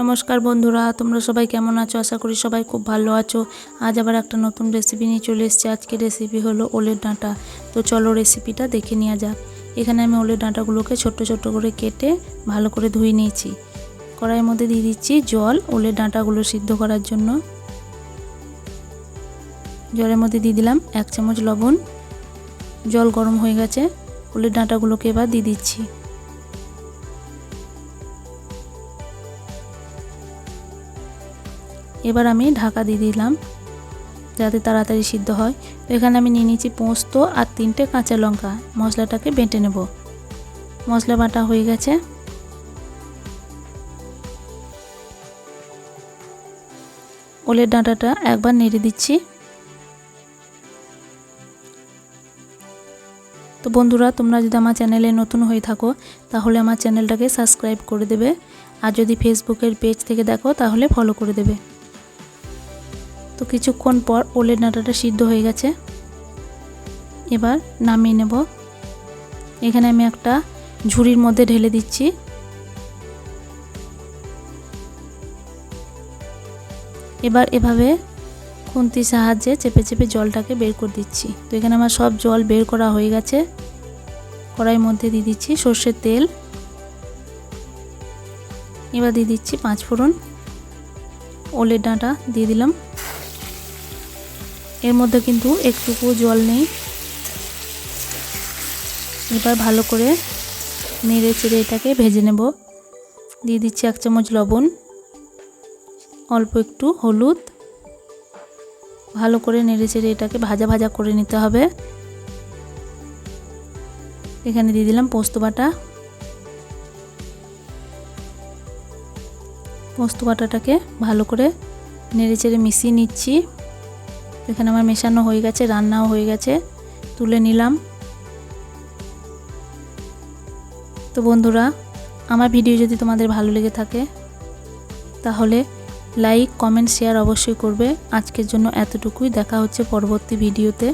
নমস্কার বন্ধুরা, তোমরা সবাই কেমন আছো? আশা করি সবাই খুব ভালো আছো। আজ আবার একটা নতুন রেসিপি নিয়ে চলে এসেছি। আজকে রেসিপি হলো ওলের ডাঁটা। তো চলো রেসিপিটা দেখে নেওয়া যাক। এখানে আমি ওলের ডাঁটাগুলোকে ছোট্ট ছোট্ট করে কেটে ভালো করে ধুয়ে নিয়েছি। কড়াইয়ের মধ্যে দিয়ে দিচ্ছি জল ওলের ডাঁটাগুলো সিদ্ধ করার জন্য। জলের মধ্যে দিয়ে দিলাম এক চামচ লবণ। জল গরম হয়ে গেছে। ওলের ডাঁটাগুলোকে এবার দিয়ে দিচ্ছি। এবার আমি ঢাকা দিয়ে দিলাম, যাতে তাড়াতাড়ি সিদ্ধ হয়। তো এখানে আমি নিয়ে নিয়েছি পোস্ত আর তিনটে কাঁচা লঙ্কা। মশলাটাকে বেটে নেব। মশলা বাটা হয়ে গেছে। ওলের ডাঁটাটা একবার নেড়ে দিচ্ছি। তো বন্ধুরা, তোমরা যদি আমার চ্যানেলে নতুন হয়ে থাকো, তাহলে আমার চ্যানেলটাকে সাবস্ক্রাইব করে দেবে। আর যদি ফেসবুকের পেজ থেকে দেখো, তাহলে ফলো করে দেবে। তো কিছুক্ষণ পর ওলের ডাঁটাটা সিদ্ধ হয়ে গেছে। এবার নামিয়ে নেব। এখানে আমি একটা ঝুড়ির মধ্যে ঢেলে দিচ্ছি। এবার এভাবে খুন্তির সাহায্যে চেপে চেপে জলটাকে বের করে দিচ্ছি। তো এখানে আমার সব জল বের করা হয়ে গেছে। কড়াইয়ের মধ্যে দিয়ে দিচ্ছি সর্ষের তেল। এবার দিয়ে দিচ্ছি পাঁচ ফোড়ন ওলের ডাঁটা দিয়ে দিলাম। এর মধ্যে কিন্তু একটুকু জল নেই। এবার ভালো করে নেড়ে চেড়ে এটাকে ভেজে নেব। দিয়ে দিচ্ছি এক চামচ লবণ, অল্প একটু হলুদ। ভালো করে নেড়ে চেড়ে এটাকে ভাজা ভাজা করে নিতে হবে। এখানে দিয়ে দিলাম পোস্ত বাটা। পোস্ত বাটাটাকে ভালো করে নেড়ে চেড়ে মিশিয়ে নিচ্ছি। এখানে আমার মেশানো হয়ে গেছে, রান্নাও হয়ে গেছে, তুলে নিলাম। তো বন্ধুরা, আমার ভিডিও যদি তোমাদের ভালো লেগে থাকে, তাহলে লাইক, কমেন্ট, শেয়ার অবশ্যই করবে। আজকের জন্য এতটুকুই, দেখা হচ্ছে পরবর্তী ভিডিওতে।